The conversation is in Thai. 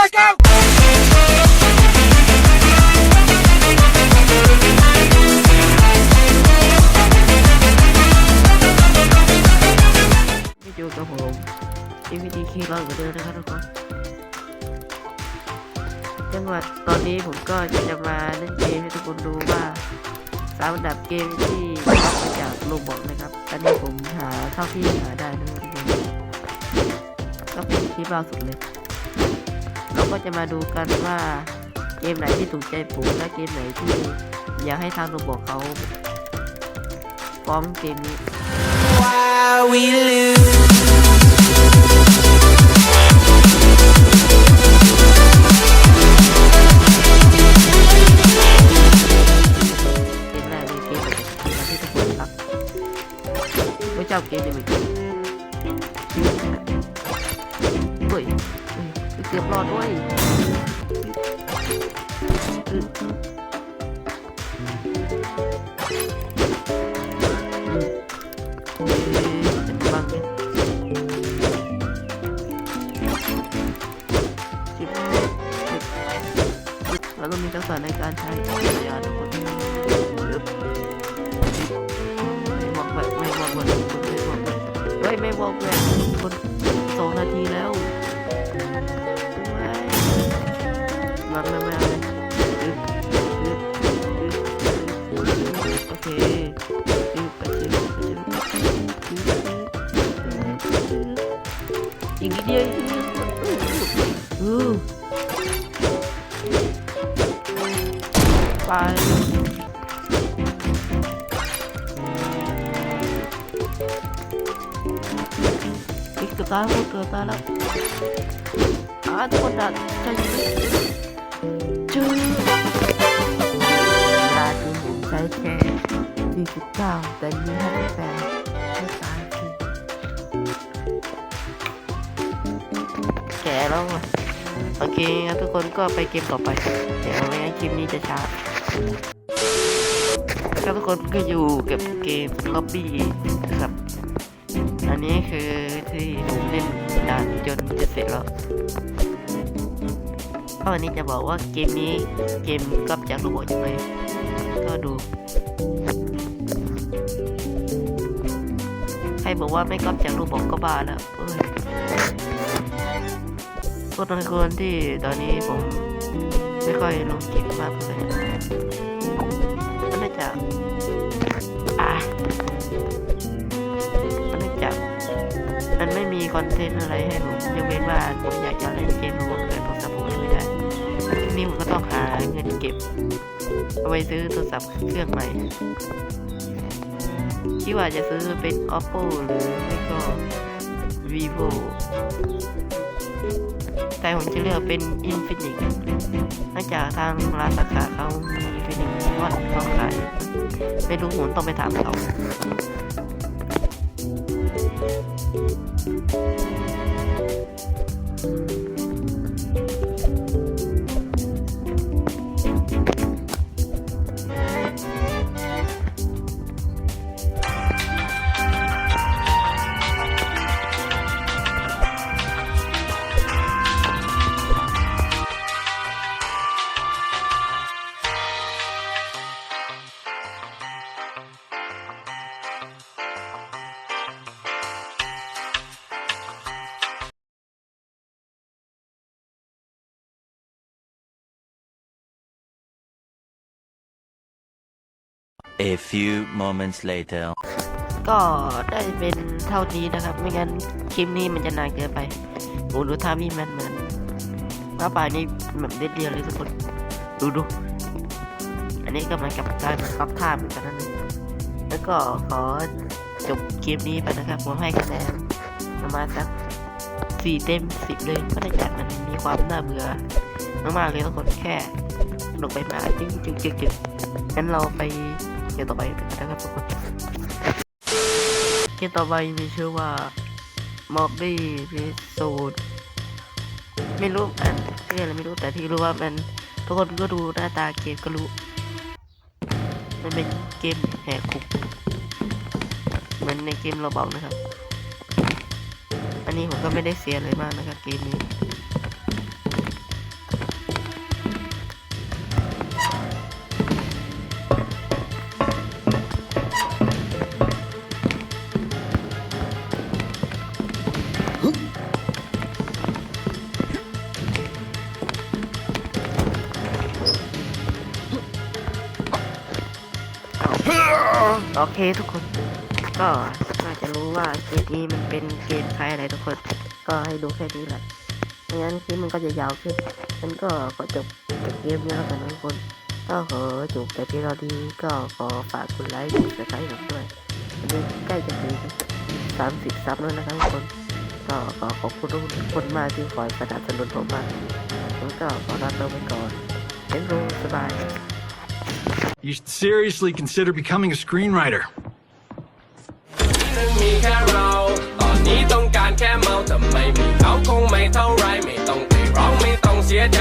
Let's go! วิดีโอกับผมอีวีดีคีร้อยกว่าเดิมนะครับทุกคนจังหวะตอนนี้ผมก็จะมาเล่นเกมให้ทุกคนดูว่าสามอันดับเกมที่รับมาจากโลบอกนะครับ อันนี้ผมหาเท่าที่หาได้นะครับทุกคนก็เป็นคลิปล่าสุดเลย ก็จะมาดูกันว่าเกมไหนที่ถูกใจผมและเกมไหนที่อยากให้ทางโลบอกเขาฟ้องเกมนี้ Why we lose? เกมแรกเลยเกมเก ฮ้ยเกือบรอดด้วยอืมอืมอืมเฮ้ยเป็มีทักษะในการใช้ยาทุกคนไม่บอกแบบไม่บอกแบบไม่บอกแบบเฮ้ยไม่บอกแบบคน อีกนิดเดียวอีกนิดเดียวอู้ไแก่แล้วอะโอเคทุกคนก็ไปเกมต่อไป เดี๋ยวไม่งั้นคลิปนี้จะช้าครับทุกคนก็อยู่กับเกมล็อบบี้นะครับ อันนี้คือที่ผมเล่นด่านจนจะเสร็จแล้วก็วันนี้จะบอกว่าเกมนี้เกมก๊อปจากรบอทใช่ไหมก็ดู ใครบอกว่าไม่ก๊อปจากรบอทก็บ้าแล้วเอ้ย ก็ต้องคนที่ตอนนี้ผมไม่ค่อยลงคลิปมากเลยมันน่าจะอะมันน่าจะมันไม่มีคอนเทนต์อะไรให้ผมยกเว้นว่าผมอยากจะเล่นเกมรวมกันโทรศัพท์ผมไม่ได้ทีนี้ผมก็ต้องหาเงินเก็บเอาไว้ซื้อโทรศัพท์เครื่องใหม่คิดว่าจะซื้อเป็น oppo หรือไม่ก็ vivo แต่ผมจะเลือกเป็น Infinix เนื่องจากทางร้านสาขาเขามี Infinix ว่าเขาขายไม่รู้ผมต้องไปถามเขา A few moments later. ก็ได้เป็นเท่านี้นะครับ ไม่งั้นคลิปนี้มันจะนานเกินไปโอ้ดูท่าพี่มันเหมือนว่าป่านี้แบบเด็ดเดียวเลยทุกคน ดูดู อันนี้ก็หมือนกับการปรับท่าเหมือนกันนั่นเองแล้วก็ขอจบคลิปนี้ไปนะครับ ผมให้คะแนนประมาณสักสี่เต็มสิบเลยก็ได้จากมันมีความน่าเบื่อมากๆเลยทุกคนแค่ลงไปมาจึ๊งจึ๊งจึ๊งจึ๊งงั้นเราไป เกมต่อไปกันนะครับทุกคนเกมต่อไปมีชื่อว่า Mobby r e s o d ไม่รู้อันเรียกอะไรไม่รู้แต่ที่รู้ว่ามันทุกคนก็ดูหน้าตาเกมก็รู้ มันเป็นเกมแหกคุกเหมือนในเกมเราเบานะครับ อันนี้ผมก็ไม่ได้เสียอะไรมากนะครับเกมนี้ โอเคทุกคน ก็น่าจะรู้ว่าเกมนี้มันเป็นเกมใครอะไรทุกคน ก็ให้ดูแค่นี้แหละไม่งั้นคลิปมันก็จะยาวขึ้นมันก็ขอจบกับเกมนี้แล้วกันทุกคนก็ขอจบแต่เพียงเท่านี้ก็ขอฝากกดไลค์กดซับสไครต์ผมด้วยอันนี้ใกล้จะถึงสามสิบซับแล้วนะครับทุกคนก็ขอขอบคุณทุกคนมากที่คอยสนับสนุนผมมากผมก็ขอลาตัวไปก่อนเป็นรูสบาย You should seriously consider becoming a screenwriter. นั้นมีแค่เราตอนนี้ต้องการแค่เมาแต่ไม่มีเขาคงไม่เท่าไรไม่ต้องไปร้องไม่ต้องเสียใจ